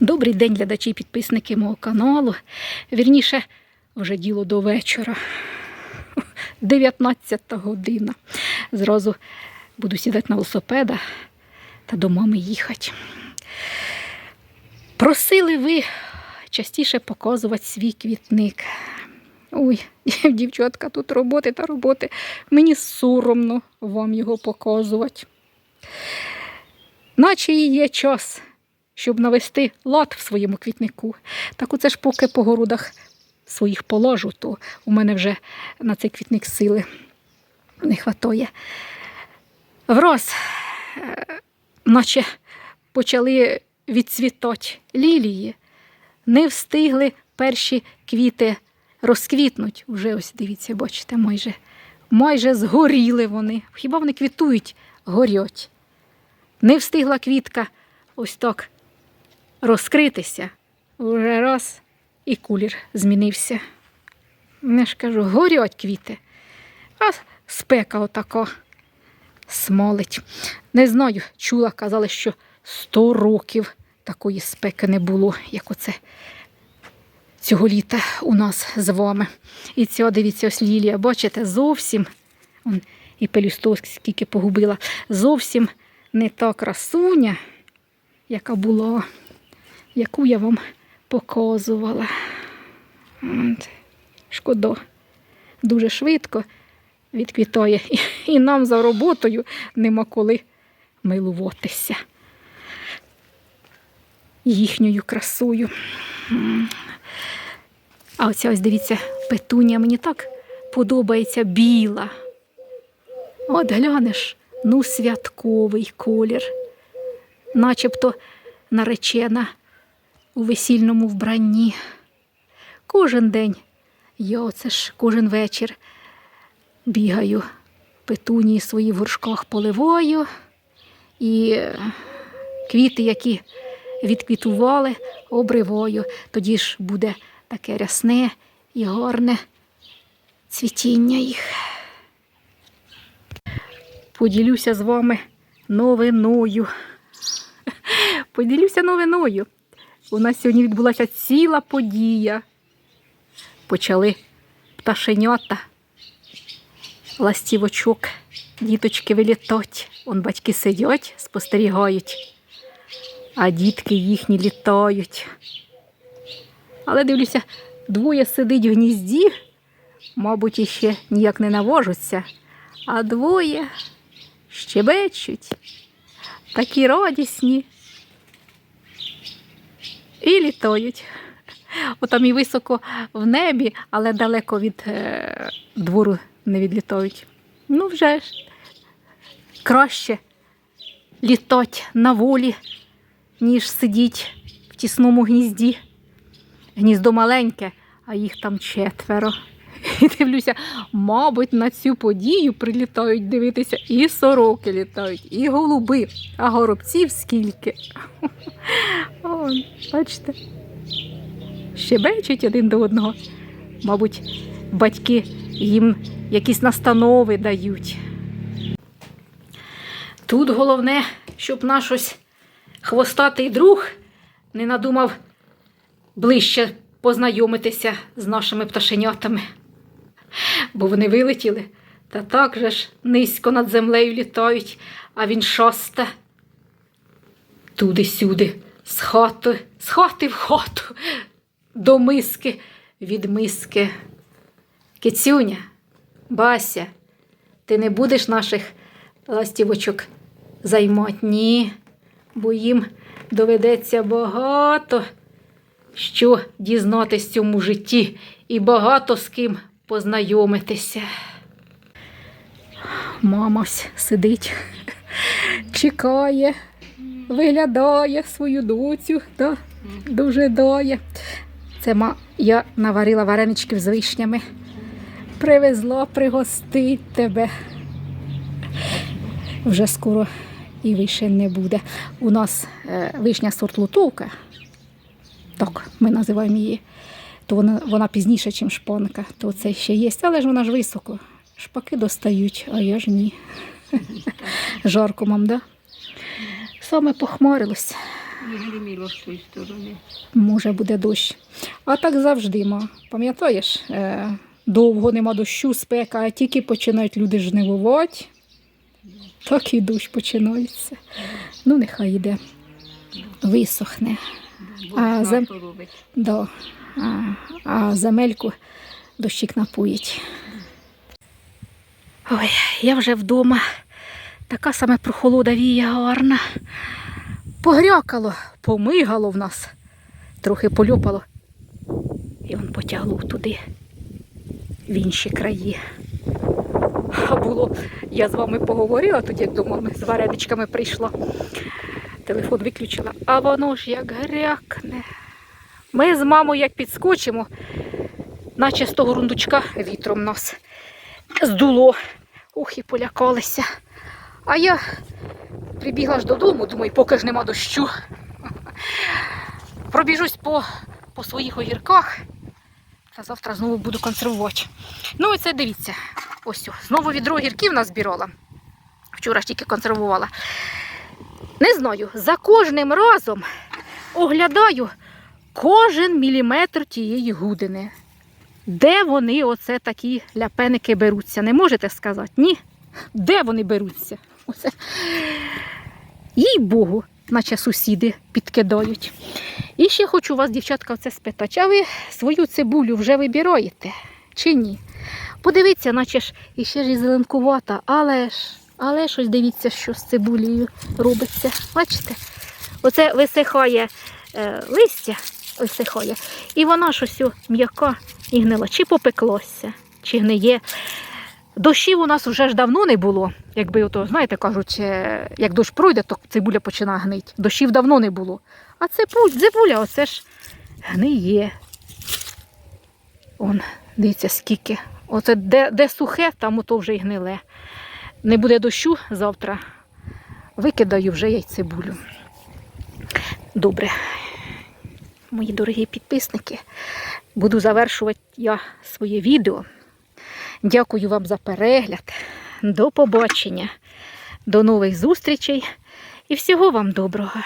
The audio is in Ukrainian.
Добрий день, глядачі і підписники мого каналу. Вірніше, вже діло до вечора. 19 година. Зразу буду сідати на велосипеда та до мами їхати. Просили ви частіше показувати свій квітник. Ой, дівчатка, тут роботи та роботи. Мені соромно вам його показувати. Наче і є час, щоб навести лад в своєму квітнику. Так оце ж поки по городах своїх положу, то у мене вже на цей квітник сили не хватає. Враз, е, наче почали відцвітати лілії, не встигли перші квіти розквітнуть. Уже ось дивіться, бачите, майже, майже згоріли вони. Хіба вони квітують, горять. Не встигла квітка ось так розкритися. Уже раз і кулір змінився. Я ж кажу, горять квіти, а спека отака смолить. Не знаю, чула, казали, що сто років такої спеки не було, як оце цього літа у нас з вами. І ця, дивіться, ось лілія, бачите, зовсім он, і пелюсток скільки погубила, зовсім не та красуня, яка була, яку я вам показувала. От. Шкода. Дуже швидко відквітає. І, нам за роботою нема коли милуватися їхньою красою. А оця ось дивіться, петунія мені так подобається біла. От глянеш, ну святковий колір, начебто наречена у весільному вбранні. Кожен день я оце ж кожен вечір бігаю, петунії свої в горшках поливаю, і е, квіти, які відквітували, обриваю. Тоді ж буде таке рясне і гарне цвітіння їх. Поділюся з вами новиною. Поділюся новиною. У нас сьогодні відбулася ціла подія. Почали пташенята, ластівочок, діточки вилітать. Он батьки сидять, спостерігають, а дітки їхні літають. Але дивлюся, двоє сидить в гнізді, мабуть, іще ніяк не навожуться, а двоє щебечуть, такі радісні і літають. Отам і високо в небі, але далеко від е, двору не відлітають. Ну, вже ж краще літать на волі, ніж сидіть в тісному гнізді. Гніздо маленьке, а їх там четверо. І дивлюся, мабуть, на цю подію прилітають дивитися і сороки літають, і голуби, а горобців скільки. О, бачите, щебечуть один до одного. Мабуть, батьки їм якісь настанови дають. Тут головне, щоб наш ось хвостатий друг не надумав ближче познайомитися з нашими пташенятами. Бо вони вилетіли та так же ж низько над землею літають, а він шосте. Туди-сюди, з хати, з хати в хату, до миски від миски. Кицюня, Бася, ти не будеш наших ластівочок займати? Ні, бо їм доведеться багато що дізнатись цьому житті і багато з ким познайомитися. Мама сидить, чекає, виглядає свою доцю, да, дуже. Це ма, я наварила вареничків з вишнями. Привезла пригостить тебе. Вже скоро і вишень не буде. У нас е, вишня сорт лутовка, так ми називаємо її, то вона, вона пізніше, ніж шпанка, то це ще є, але ж вона ж високо. Шпаки достають, а я ж ні. Жарко мам, да? Саме похмарилось. Гриміло з тої сторони. Може буде дощ. А так завжди, ма. Пам'ятаєш, е, довго нема дощу, спека, а тільки починають люди жнивувати. Так і дощ починається. Ну, нехай йде. Висохне. А, зем- Да. А, земельку дощик напоїть. Ой, я вже вдома. Така саме прохолода віє гарна. Погрякало, помигало в нас, трохи польопало. І он потягло туди, в інші краї. А було, я з вами поговорила тоді, як до мами з вареничками прийшла. Телефон виключила, а воно ж як грякне. Ми з мамою як підскочимо, наче з того рундучка вітром нас здуло. Ух, і полякалися. А я прибігла ж додому, думаю, поки ж нема дощу. Пробіжусь по, по своїх огірках. Та завтра знову буду консервувати. Ну і це дивіться. Ось, знову відро огірків назбирала. Вчора ж тільки консервувала. Не знаю, за кожним разом оглядаю кожен міліметр тієї гудини. Де вони оце такі ляпеники беруться? Не можете сказати? Ні? Де вони беруться? Оце. Їй Богу, наче сусіди підкидають. І ще хочу вас, дівчатка, це спитати. А ви свою цибулю вже вибираєте чи ні? Подивіться, наче ж іще ж і зеленкувата, але ж, але щось дивіться, що з цибулею робиться. Бачите? Оце висихає е, листя, висихає, і вона щось о м'яка і гнила. Чи попеклося, чи гниє. Дощів у нас вже ж давно не було. Якби ото, знаєте, кажуть, е, як дощ пройде, то цибуля починає гнити. Дощів давно не було. А цибуля, цибуля оце ж гниє. Он, дивіться, скільки. Оце де, де сухе, там ото вже й гниле. Не буде дощу завтра. Викидаю вже я й цибулю. Добре, мої дорогі підписники, буду завершувати я своє відео. Дякую вам за перегляд. До побачення, до нових зустрічей і всього вам доброго.